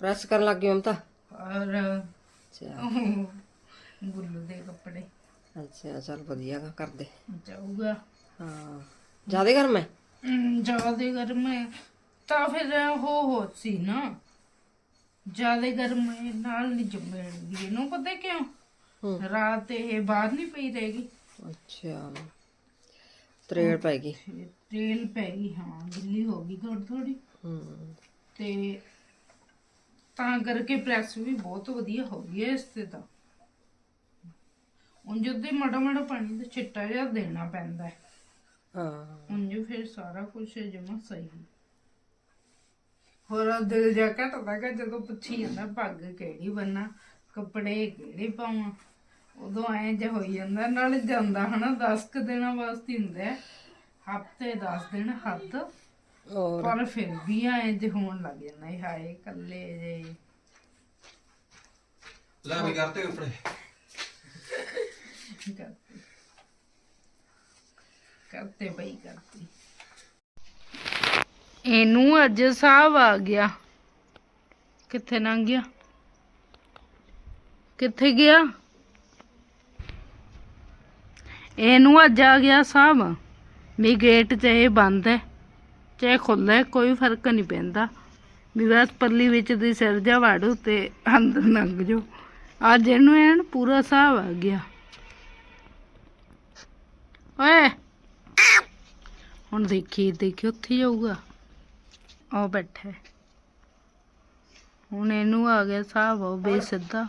Press ਕਰਨ ਲੱਗ ਗਈ ਮਮਤਾ ਔਰ ਅੱਛਾ। ਦੇ ਕੱਪੜੇ। ਅੱਛਾ ਚਲ ਵਧੀਆ ਗਾ, ਕਰਦੇ। ਜਾਊਗਾ। ਹਾਂ। ਜ਼ਿਆਦਾ ਗਰਮ ਹੈ? ਜ਼ਿਆਦਾ ਗਰਮ ਹੈ। ਤਾਂ ਫਿਰ ਹੋ ਹੋ ਸੀ ਨਾ। ਜ਼ਿਆਦਾ ਗਰਮ ਹੈ, ਨਾਲ ਨਹੀਂ ਜੰਮੇਗੀ। ਇਹਨੂੰ ਪਤਾ ਕਿਉਂ? ਹੂੰ। ਰਾਤ ਇਹ ਬਾਹਰ ਨਹੀਂ ਪਈ ਰਹੇਗੀ। ਅੱਛਾ। ਤਰੇੜ ਪੈ ਗਈ। ਤੇਲ ਪੈ ਗਈ ਹਾਂ ਗਿੱਲੀ ਹੋ ਗਈ ਥੋੜੀ ਥੋੜੀ ਹੂੰ ਤੇ ਤਾਂ ਕਰਕੇ ਪ੍ਰੈਸ ਵੀ ਬਹੁਤ ਵਧੀਆ ਹੋ ਗਈ ਹੈ ਇਸ ਤੇ ਤਾਂ। ਉਂਝ ਉਹਦੇ ਮਾੜਾ ਮਾੜਾ ਪਾਣੀ ਦਾ ਛਿੱਟਾ ਜਿਹਾ ਦੇਣਾ ਪੈਂਦਾ ਹੈ। ਹਾਂ। ਉਂਝ ਫਿਰ ਸਾਰਾ ਕੁਝ ਜਮਾ ਸਹੀ। ਹੋਰ ਉਹ ਦਿਲ ਜਾ ਘਟਦਾ ਕਿ ਜਦੋਂ ਪੁੱਛੀ ਜਾਂਦਾ ਪੱਗ ਕਿਹੜੀ ਬੰਨਾ ਕੱਪੜੇ ਕਿਹੜੇ ਪਾਵਾਂ। ਉਦੋਂ ਐਂ ਜਿਹਾ ਹੋਈ ਜਾਂਦਾ ਨਾਲ ਜਾਂਦਾ ਹਨਾ 10 ਕੁ ਦਿਨਾਂ ਵਾਸਤੇ ਹੁੰਦਾ ਹਫ਼ਤੇ 10 ਦਿਨ ਹੱਦ। ਔਰ ਪਰ ਫਿਰ ਵੀ ਐਂ ਜੇ ਹੋਣ ਲੱਗ ਜਾਂਦਾ ਹੈ ਹਾਏ ਕੱਲੇ ਜੇ। ਲੈ ਵੀ ਕਰਤੇ ਕਰਤੇ। ਕਰਤੇ ਬਈ ਕਰਤੇ। ਇਹਨੂੰ ਅੱਜ ਸਾਹਬ ਆ ਗਿਆ। ਕਿੱਥੇ ਲੰਘ ਗਿਆ? ਕਿੱਥੇ ਗਿਆ? ਇਹਨੂੰ ਅੱਜ ਆ ਗਿਆ ਸਾਹਬ ਵੀ ਗੇਟ ਚਾਹੇ ਬੰਦ ਹੈ। ਚਾਹੇ ਖੁੱਲ੍ਹਾ ਹੈ, ਕੋਈ ਫ਼ਰਕ ਨਹੀਂ ਪੈਂਦਾ। ਵੀ ਬਸ ਪਰਲੀ ਵਿੱਚ ਦੀ ਸਿਰ ਜਾ ਵਾੜੂ ਤੇ ਅੰਦਰ ਲੰਘ ਜਾਓ। ਅੱਜ ਇਹਨੂੰ ਐਨ ਪੂਰਾ ਸਾਹਬ ਆ ਗਿਆ। ਓਏ! ਹੁਣ ਦੇਖੀ ਦੇਖੀ ਉੱਥੇ ਜਾਊਗਾ। ਆ ਬੈਠਾ ਹੁਣ ਇਹਨੂੰ ਆ ਗਿਆ ਸਾਹਬ ਉਹ ਬੇ ਸਿੱਧਾ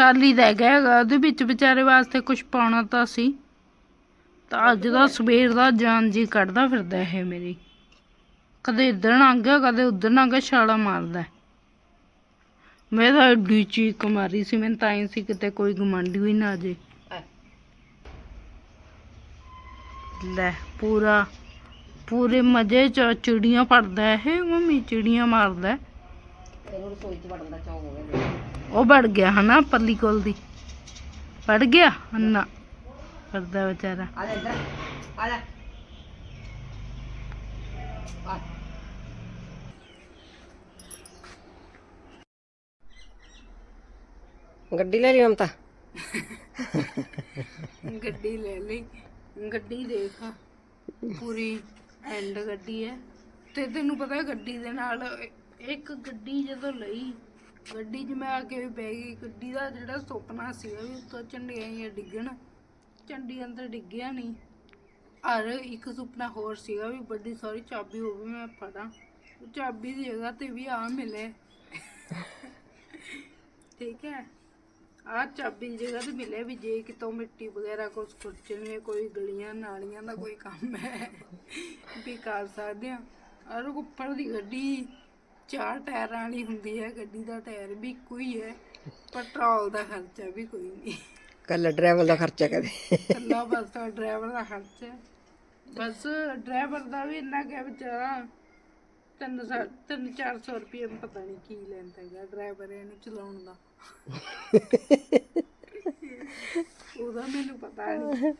ਖਾਲੀ ਰਹਿ ਗਿਆ ਹੈਗਾ, ਉਹਦੇ ਵਿੱਚ ਵਿਚਾਰੇ ਵਾਸਤੇ ਕੁਝ ਪਾਉਣਾ ਤਾਂ ਸੀ। ਤਾਂ ਅੱਜ ਦਾ ਸਵੇਰ ਦਾ ਜਾਨ ਜੀ ਕੱਢਦਾ ਫਿਰਦਾ ਇਹ ਮੇਰੀ। ਕਦੇ ਇੱਧਰ ਲੰਘ ਗਿਆ, ਕਦੇ ਉੱਧਰ ਲੰਘ ਗਿਆ, ਛਾਲਾ ਮਾਰਦਾ। ਮੈਂ ਤਾਂ ਐਡੀ ਚੀਕ ਮਾਰੀ ਸੀ ਮੈਂ ਤਾਂ ਹੀ ਸੀ ਕਿਤੇ ਕੋਈ ਗਮੰਡੀ ਵੀ ਨਾ ਆ ਜੇ। ਲੈ, ਪੂਰਾ, ਪੂਰੇ ਮਜ਼ੇ ਚ ਚਿੜੀਆਂ ਪੜਦਾ ਇਹ, ਮੰਮੀ ਚਿੜੀਆਂ ਮਾਰਦਾ। ਇਹਨੂੰ ਰਸੋਈ ਚ ਵੜਨ ਦਾ ਚੌਂਕ ਹੋ ਗਿਆ। ਉਹ ਵੜ ਗਿਆ ਹਨਾ ਪੱਲੀ ਕੋਲ ਦੀ। ਵੜ ਗਿਆ ਨਾ ਕਰਦਾ ਵਿਚਾਰਾ। ਆ ਜਾ ਇੱਧਰ ਆ ਆ। ਗੱਡੀ ਲੈ ਲਈ ਮਮਤਾ? ਗੱਡੀ ਲੈ ਲਈ। ਗੱਡੀ ਦੇਖ। ਪੂਰੀ ਐਂਡ ਗੱਡੀ ਹੈ। ਤੇ ਤੈਨੂੰ ਪਤਾ ਹੈ ਗੱਡੀ ਦੇ ਨਾਲ ਇੱਕ ਗੱਡੀ ਜਦੋਂ ਲਈ ਗੱਡੀ 'ਚ ਮੈਂ ਆ ਕੇ ਵੀ ਬਹਿ ਗਈ, ਗੱਡੀ ਦਾ ਜਿਹੜਾ ਸੁਪਨਾ ਸੀਗਾ ਵੀ ਉੱਤੋਂ ਝੰਡੀਆਂ ਡਿੱਗਣ, ਝੰਡੀ ਅੰਦਰ ਡਿੱਗਿਆ ਨਹੀਂ। ਔਰ ਇੱਕ ਸੁਪਨਾ ਹੋਰ ਸੀਗਾ ਵੀ ਵੱਡੀ ਸਾਰੀ ਚਾਬੀ ਹੋਵੇ ਮੈਂ ਫੜਾਂ। ਉਹ ਚਾਬੀ ਦੀ ਜਗ੍ਹਾ ਤੇ ਵੀ ਆ ਮਿਲੇ। ਠੀਕ ਹੈ? ਆ ਚਾਬੀ ਦੀ ਜਗ੍ਹਾ ਤੇ ਮਿਲੇ ਵੀ ਜੇ ਕਿਤੋਂ ਮਿੱਟੀ ਵਗੈਰਾ ਕੁਝ ਖੁਰਚਣੀ ਕੋਈ ਗਲੀਆਂ ਨਾਲੀਆਂ ਦਾ ਕੋਈ ਕੰਮ ਹੈ, ਵੀ ਕਰ ਸਕਦੇ ਆ ਔਰ ਉੱਪਰ ਦੀ ਗੱਡੀ ਚਾਰ ਟਾਇਰਾਂ ਵਾਲੀ ਹੁੰਦੀ ਹੈ ਗੱਡੀ ਦਾ ਟਾਇਰ ਵੀ ਕੋਈ ਹੈ ਪੈਟਰੋਲ ਦਾ ਖਰਚਾ ਵੀ ਕੋਈ ਨਹੀਂ। ਕੱਲ ਡਰਾਈਵਰ ਦਾ ਖਰਚਾ ਕਦੇ। ਕੱਲਾ ਬਸ ਡਰਾਈਵਰ ਦਾ ਖਰਚਾ। ਹੈ। ਬਸ ਡਰਾਈਵਰ ਦਾ ਵੀ ਇੰਨਾ ਕਿ ਵਿਚਾਰਾ ਤਿੰਨ ਸੌ ਤਿੰਨ ਚਾਰ ਸੌ ਰੁਪਏ ਪਤਾ ਨਹੀਂ ਕੀ ਲੈਂਦਾ ਹੈਗਾ ਡਰਾਈਵਰ ਇਹਨੂੰ ਚਲਾਉਣ ਦਾ। ਉਹਦਾ ਮੈਨੂੰ ਪਤਾ ਨਹੀਂ।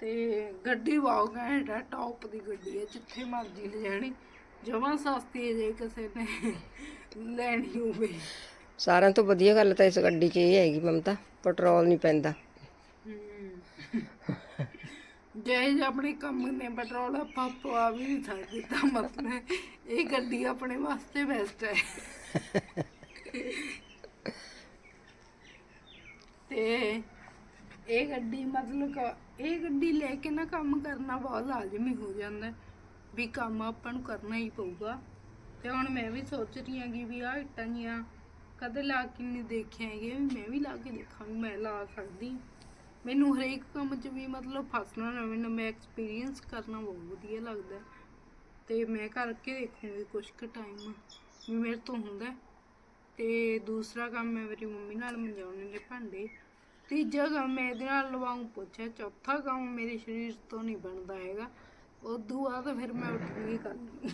ਤੇ ਗੱਡੀ ਵਾਓ ਘੈਂਟਾ ਟੌਪ ਦੀ ਗੱਡੀ ਹੈ ਜਿੱਥੇ ਮਰਜ਼ੀ ਲੈ ਜਾਣੀ। ਜਮਾਂ ਸਸਤੀ ਹੈ ਜੇ ਕਿਸੇ ਨੇ ਲੈਣੀ ਹੋਵੇ। ਸਾਰਿਆਂ ਤੋਂ ਵਧੀਆ ਗੱਲ ਤਾਂ ਇਸ ਗੱਡੀ 'ਚ ਇਹ ਹੈਗੀ ਮਮਤਾ ਪੈਟਰੋਲ ਨਹੀਂ ਪੈਂਦਾ। ਜੇ ਆਪਣੇ ਕੰਮ ਨੇ ਪੈਟਰੋਲ ਆਪਾਂ ਪਵਾ ਵੀ ਨਹੀਂ ਸਕਦੇ ਤਾਂ ਮਤਲਬ ਇਹ ਗੱਡੀ ਆਪਣੇ ਵਾਸਤੇ ਬੈਸਟ ਹੈ। ਤੇ ਇਹ ਗੱਡੀ ਮਤਲਬ ਇਹ ਗੱਡੀ ਲੈ ਕੇ ਨਾ ਕੰਮ ਕਰਨਾ ਬਹੁਤ ਲਾਜ਼ਮੀ ਹੋ ਜਾਂਦਾ ਹੈ। ਵੀ ਕੰਮ ਆਪਾਂ ਨੂੰ ਕਰਨਾ ਹੀ ਪਊਗਾ ਤੇ ਹੁਣ ਮੈਂ ਵੀ ਸੋਚ ਰਹੀ ਹਾਂ ਕਿ ਵੀ ਆਹ ਇੱਟਾਂ ਜੀਆਂ ਕਦੇ ਲਾ ਕੇ ਨਹੀਂ ਦੇਖਿਆ ਹੈਗੇ ਵੀ ਮੈਂ ਵੀ ਲਾ ਕੇ ਦੇਖਾਂਗੀ, ਮੈਂ ਲਾ ਸਕਦੀ ਮੈਨੂੰ ਹਰੇਕ ਕੰਮ 'ਚ ਵੀ ਮਤਲਬ ਫਸਣਾ ਨਵੇਂ ਨਵੇਂ ਐਕਸਪੀਰੀਅੰਸ ਕਰਨਾ ਬਹੁਤ ਵਧੀਆ ਲੱਗਦਾ ਹੈ। ਤੇ ਮੈਂ ਕਰਕੇ ਦੇਖੂੰਗੀ ਕੁਝ ਕੁ ਟਾਈਮ ਵੀ ਮੇਰੇ ਤੋਂ ਹੁੰਦਾ ਹੈ। ਤੇ ਦੂਸਰਾ ਕੰਮ ਮੈਂ ਮੇਰੀ ਮੰਮੀ ਨਾਲ ਮੰਜਾਉਣੇ ਨੇ ਭਾਂਡੇ ਤੀਜਾ ਕੰਮ ਮੈਂ ਇਹਦੇ ਨਾਲ ਲਵਾਉਂ ਪੁੱਛਿਆ, ਚੌਥਾ ਕੰਮ ਮੇਰੇ ਸਰੀਰ ਤੋਂ ਨਹੀਂ ਬਣਦਾ ਹੈਗਾ ਉਦੋਂ ਬਾਅਦ ਫਿਰ ਮੈਂ ਉੱਠ ਕੇ ਕਰ ਲੂੰ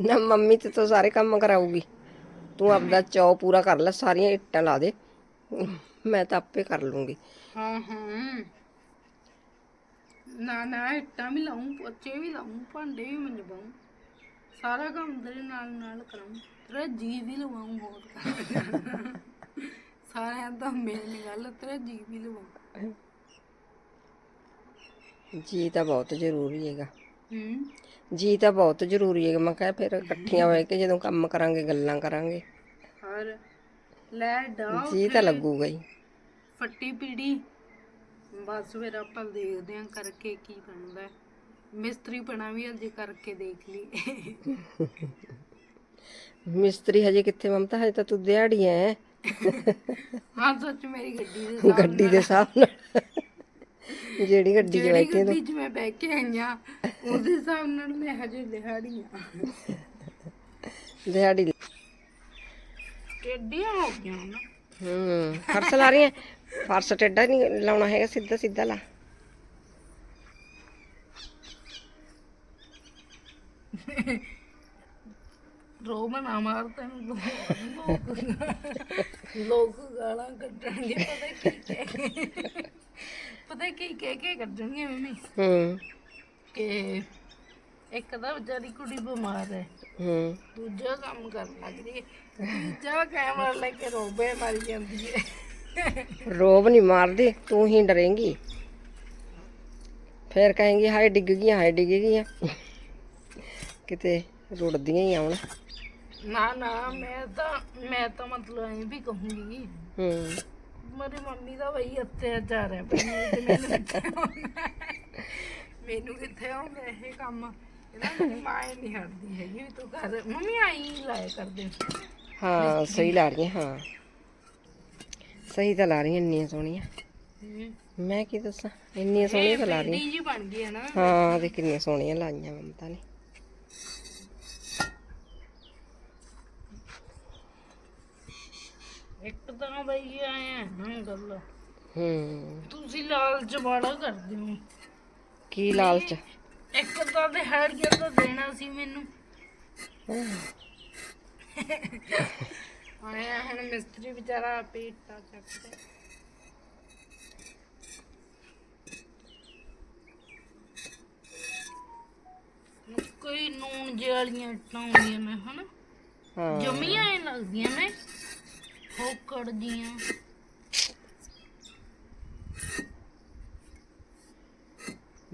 ਨਾ ਮੰਮੀ ਤੇ ਤਾਂ ਸਾਰੇ ਕੰਮ ਕਰਾਊਗੀ। ਤੂੰ ਆਪਦਾ ਚੌ ਪੂਰਾ ਕਰ ਲੈ ਸਾਰੀਆਂ ਇੱਟਾਂ ਲਾ ਦੇ। ਮੈਂ ਤਾਂ ਆਪੇ ਕਰ ਲੂੰਗੀ। ਹਾਂ ਹਾਂ। ਨਾ ਨਾ ਇੱਟਾਂ ਵੀ ਲਾਉਂ ਪੋਚੇ ਵੀ ਲਾਉਂ ਭਾਂਡੇ ਵੀ ਮੰਜਵਾਉਂ ਸਾਰਾ ਕੰਮ ਤੇਰੇ ਨਾਲ ਨਾਲ ਕਰਾਂ ਤੇਰਾ ਜੀ ਵੀ ਲਵਾਉਂ ਕੰਮ। ਸਾਰਿਆਂ ਦਾ ਮੇਨ ਗੱਲ ਤੇਰਾ ਜੀ ਵੀ ਲਵਾਉਂ ਜੀ ਤਾਂ ਬਹੁਤ ਜ਼ਰੂਰੀ ਹੈਗਾ। ਹੂੰ। ਜੀ ਤਾਂ ਬਹੁਤ ਜ਼ਰੂਰੀ ਹੈਗਾ। ਮੈਂ ਕਿਹਾ ਫਿਰ ਇਕੱਠੀਆਂ ਹੋਏ ਕੇ ਜਦੋਂ ਕੰਮ ਕਰਾਂਗੇ ਗੱਲਾਂ ਕਰਾਂਗੇ। ਹਰ ਲੈ ਡਾਉ ਜੀ ਤਾਂ ਲੱਗੂਗਾ ਹੀ। ਫੱਟੀ ਪੀੜੀ। ਬਸ ਫਿਰ ਆਪਾਂ ਦੇਖਦੇ ਆਂ ਕਰਕੇ ਕੀ ਬਣਦਾ। ਹੈ। ਮਿਸਤਰੀ ਬਣਾ ਵੀ ਅੱਜ ਕਰਕੇ ਦੇਖ ਲਈ। ਮਿਸਤਰੀ ਹਜੇ ਕਿੱਥੇ ਮਮਤਾ ਹਜੇ ਤਾਂ ਤੂੰ ਦਿਹਾੜੀ ਐ। ਹਾਂ ਸੱਚ ਮੇਰੀ ਗੱਡੀ ਦੇ ਸਾਹਮਣੇ ਗੱਡੀ ਦੇ ਨਾਲ ਜਿਹੜੀ ਗੱਡੀ 'ਚ ਜਿਹੜੀ ਬੈਠੀ ਤੂੰ ਗੱਡੀ 'ਚ ਮੈਂ ਬਹਿ ਕੇ ਆਈ ਆਂ ਉਹਦੇ ਹਿਸਾਬ ਨਾਲ ਮੈਂ ਹਜੇ ਦਿਹਾੜੀ ਆ ਦਿਹਾੜੀ ਟੇਡੀਆਂ ਹੋ ਗਈਆਂ ਨਾ। ਹੂੰ ਫਰਸ਼ ਲਾ ਰਹੀ ਐ ਫਰਸ਼ ਟੇਡਾ ਨਹੀਂ ਲਾਉਣਾ ਹੈਗਾ ਸਿੱਧਾ ਸਿੱਧਾ ਲਾ। ਰੋ ਨਾ ਮਾਰ ਤੈਨੂੰ ਲੋਕ ਲੋਕ ਗਾਲਾਂ ਕੱਢਣਗੇ ਪਤਾ ਕੀ ਕਹਿ ਕੇ ਪਤਾ ਕੀ ਕਹਿ ਕੇ ਕੱਢਣਗੇ ਮੰਮੀ? ਹੂੰ। ਕਿ ਇੱਕ ਤਾਂ ਵਿਚਾਰੀ ਕੁੜੀ ਬਿਮਾਰ ਹੈ। ਹੂੰ। ਦੂਜਾ ਕੰਮ ਕਰਨ ਲੱਗ ਰਹੀ ਹੈ। ਤੀਜਾ ਕੈਮਰਾ ਲੈ ਕੇ ਰੋਬੇ ਮਾਰੀ ਜਾਂਦੀ ਹੈ। ਰੋਬ ਨਹੀਂ ਮਾਰਦੀ ਤੂੰ ਹੀ ਡਰੇਂਗੀ। ਫੇਰ ਕਹੇਂਗੀ ਹਾਏ ਡਿੱਗ ਗਈਆਂ ਹਾਏ ਡਿੱਗ ਗਈਆਂ। ਕਿਤੇ ਰੁੜਦੀਆਂ ਹੀ ਆਉਣ। ਨਾ ਨਾ ਮੈਂ ਤਾਂ ਮੈਂ ਤਾਂ ਮਤਲਬ ਐਂ ਵੀ ਕਹੂੰਗੀ। ਹੂੰ। ਮੇਰੀ ਮੰਮੀ ਦਾ ਵਈ ਅਤਿਆਚਾਰ ਹੈ ਪਰ ਮੈਨੂੰ ਤੇ ਮੈਨੂੰ ਕਿੱਥੇ ਆਉਂਦਾ ਹੈ। ਮੈਨੂੰ ਕਿੱਥੇ ਆਉਂਦਾ ਇਹ ਕੰਮ? ਇਹਦਾ ਮੇਰੀ ਮਾਂ ਹੀ ਨਹੀਂ ਹਟਦੀ ਹੈਗੀ ਵੀ ਤੂੰ ਕਰ ਮੰਮੀ ਆਈ ਲਾਇਆ ਕਰਦੇ। ਹਾਂ ਸਹੀ ਲਾ ਰਹੀਆਂ ਹਾਂ। ਸਹੀ ਤਾਂ ਲਾ ਰਹੀਆਂ ਇੰਨੀਆਂ ਸੋਹਣੀਆਂ। ਮੈਂ ਕੀ ਦੱਸਾਂ? ਇੰਨੀਆਂ ਸੋਹਣੀਆਂ ਤਾਂ ਲਾ ਰਹੀਆਂ ਜੀ ਬਣ ਗਈ ਹੈ ਨਾ। ਹਾਂ ਦੇ ਕਿੰਨੀਆਂ ਸੋਹਣੀਆਂ ਲਾਈਆਂ ਮਮਤਾ ਨੇ। ਇੱਕ ਤਾਂ ਬਈ ਆਇਆ ਹਾਂ ਗੱਲ ਹੂੰ। ਤੁਸੀਂ ਲਾਲਚ ਬੜਾ ਕਰਦੇ ਹੋ। ਕੀ ਲਾਲਚ? ਇੱਕ ਤਾਂ ਦਿਹਾੜੀਆਂ ਤਾਂ ਦੇਣਾ ਸੀ ਮੈਨੂੰ। ਆਇਆ ਹੁਣ ਮਿਸਤਰੀ ਵਿਚਾਰਾ ਆਪੇ ਇੱਟਾਂ ਚੱਕਦਾ। ਕੋਈ ਨੂਨ ਜਿਹੇ ਵਾਲੀਆਂ ਇੱਟਾਂ ਹੁੰਦੀਆਂ ਨੇ ਹਨਾ? ਹਾਂ। ਜਮੀਆਂ ਲੱਗਦੀਆਂ ਨੇ। ਹੋਕੜ ਦੀਆਂ।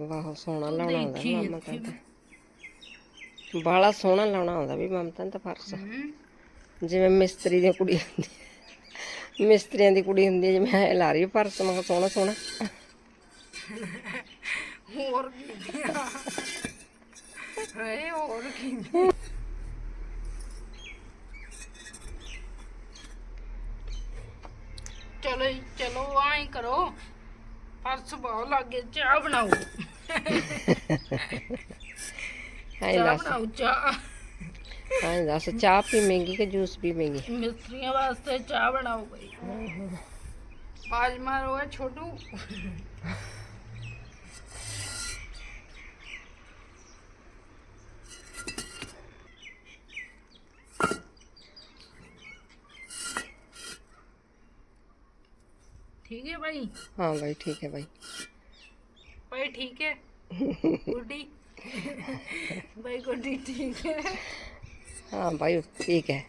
ਵਾਹ ਸੋਹਣਾ ਲਾਉਣਾ ਆਉਂਦਾ ਦੇਖੀ ਮਮਤਾ ਇੱਥੇ ਨੂੰ ਤਾਂ ਬਾਲਾ ਸੋਹਣਾ ਲਾਉਣਾ ਆਉਂਦਾ ਵੀ ਮਮਤਾ ਨੂੰ ਤਾਂ ਫਰਸ ਹਮ, ਜਿਵੇਂ ਮਿਸਤਰੀ ਦੀਆਂ ਕੁੜੀਆਂ ਹੁੰਦੀਆਂ। ਮਿਸਤਰੀਆਂ ਦੀ ਕੁੜੀ ਹੁੰਦੀ ਹੈ ਜਿਵੇਂ ਐ ਲਾ ਰਹੀ ਹੈ ਫਰਸ ਮੈਂ ਕਿਹਾ ਸੋਹਣਾ ਸੋਹਣਾ। ਹੋਰ ਕੀ ਹੈ ਹੋਰ ਕੀ ਜੀ, ਚਲੋ ਆਏ ਕਰੋ ਪਰਸ ਬਹੁਤ ਲੱਗੇ ਚਾਹ ਬਣਾਓ ਐਂ ਚਾਹ ਦੱਸ ਬਣਾਓ ਚਾਹ ਐਂ ਦੱਸ ਚਾਹ ਪੀਵੇਂਗੀ ਕਿ ਜੂਸ ਪੀਵੇਂਗੀ ਮਿਸਤਰੀਆਂ ਵਾਸਤੇ ਚਾਹ ਬਣਾਓ ਬਈ ਬਾਜ ਮਾਰੋ ਇਹ ठीक है भाई ਹਾਂ ਬਾਈ ਠੀਕ ਹੈ ਬਾਈ भाई ठीक है गुड्डी भाई गुड्डी ठीक है ਹਾਂ ਬਾਈ ਠੀਕ ਹੈ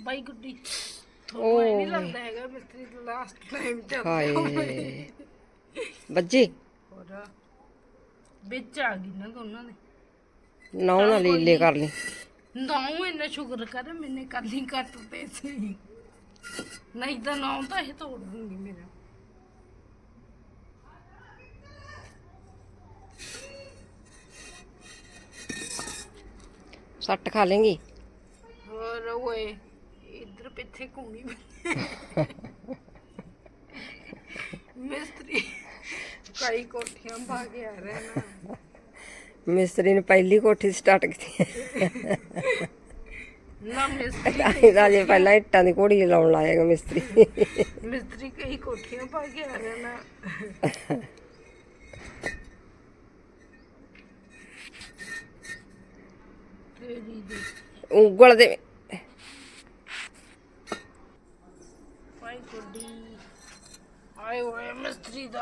भाई गुड्डी ਤੁਹਾਨੂੰ ਇਹ ਨਹੀਂ ਹਾਏ ਬੱਜੀ ਹੋਰ ਵਿੱਚ ਆ ਗਈ ਨਾ ਦੋਨਾਂ ਦੇ ਨੌ ਨਾ ਲੀਲੇ ਕਰ ਲਈ ਨੌ ਇੰਨਾ ਸ਼ੁਕਰ ਕਰ ਮੈਨੇ ਕੱਲੀ ਕੱਟ ਤੇ ਸੀ ਨਹੀਂ ਤਾਂ ਨੌ ਤਾਂ ਇਹ ਤੋੜ ਦੂੰਗੀ ਮੇਰਾ ਸੱਟ ਖਾ ਲੇਂਗੀ ਹੋਰ ਓਏ ਇਧਰ ਪਿੱਛੇ ਘੁੰਮੀ ਮਿਸਤਰੀ ਕਈ ਕੋਠੀਆਂ ਪਾ ਕੇ ਆ ਰਿਹਾ ਨਾ। ਮਿਸਤਰੀ ਨੇ ਪਹਿਲੀ ਕੋਠੀ ਸਟਾਰਟ ਕੀਤੀ। ਨਾ ਮਿਸਤਰੀ ਤਾਂ ਜੇ ਪਹਿਲਾਂ ਇੱਟਾਂ ਦੀ ਕੋੜੀ ਲਾਉਣ ਲਾਏਗਾ ਮਿਸਤਰੀ। ਮਿਸਤਰੀ ਕਈ ਕੋਠੀਆਂ ਪਾ ਕੇ ਆ ਦੀ। ਉਂਗਲ ਦੇ ਭਾਈ ਕੋਡੀ ਆਏ ਹੋਏ ਮਿਸਤਰੀ ਦਾ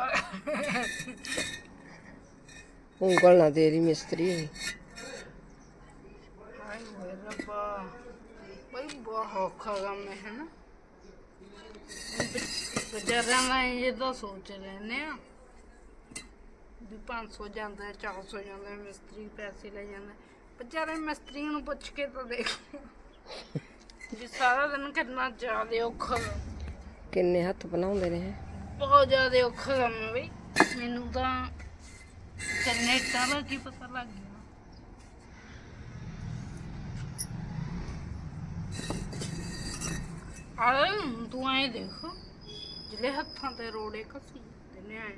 ਉਂਗਲ ਨਾ ਤੇਰੀ ਮਿਸਤਰੀ ਹੋਈ ਆਏ ਹੋਏ ਰੱਬਾ ਭਾਈ ਬਹੁਤ ਔਖਾ ਕੰਮ ਹੈ ਹੈ ਨਾ ਬਜ਼ਾਰਾਂ ਦਾ ਇਹ ਤਾਂ ਸੋਚ ਲੈਨੇ ਆ ਵੀ 500 ਜਾਂਦਾ ਹੈ 400 ਜਾਂਦਾ ਹੈ ਮਿਸਤਰੀ ਪੈਸੇ ਲੈ ਜਾਂਦਾ ਹੈ। ਵਿਚਾਰੇ ਮਿਸਤਰੀ ਨੂੰ ਪੁੱਛ ਕੇ ਤਾਂ ਦੇਖ ਵੀ ਸਾਰਾ ਦਿਨ ਕਿੰਨਾ ਜ਼ਿਆਦਾ ਔਖਾ ਵਾ। ਕਿੰਨੇ ਹੱਥ ਬਣਾਉਂਦੇ ਨੇ ਇਹ? ਬਹੁਤ ਜ਼ਿਆਦਾ ਔਖਾ ਕੰਮ ਹੈ ਬਈ। ਮੈਨੂੰ ਤਾਂ ਜਨਰੇਟਰ ਦਾ ਕੀ ਪਤਾ ਲੱਗ ਗਿਆ। ਅਰੇ ਤੂੰ ਆਏ ਦੇਖ ਜਿਹੜੇ ਹੱਥਾਂ ਤੇ ਰੋੜੇ ਕਸੀ ਜਾਂਦੇ ਨੇ ਆਏ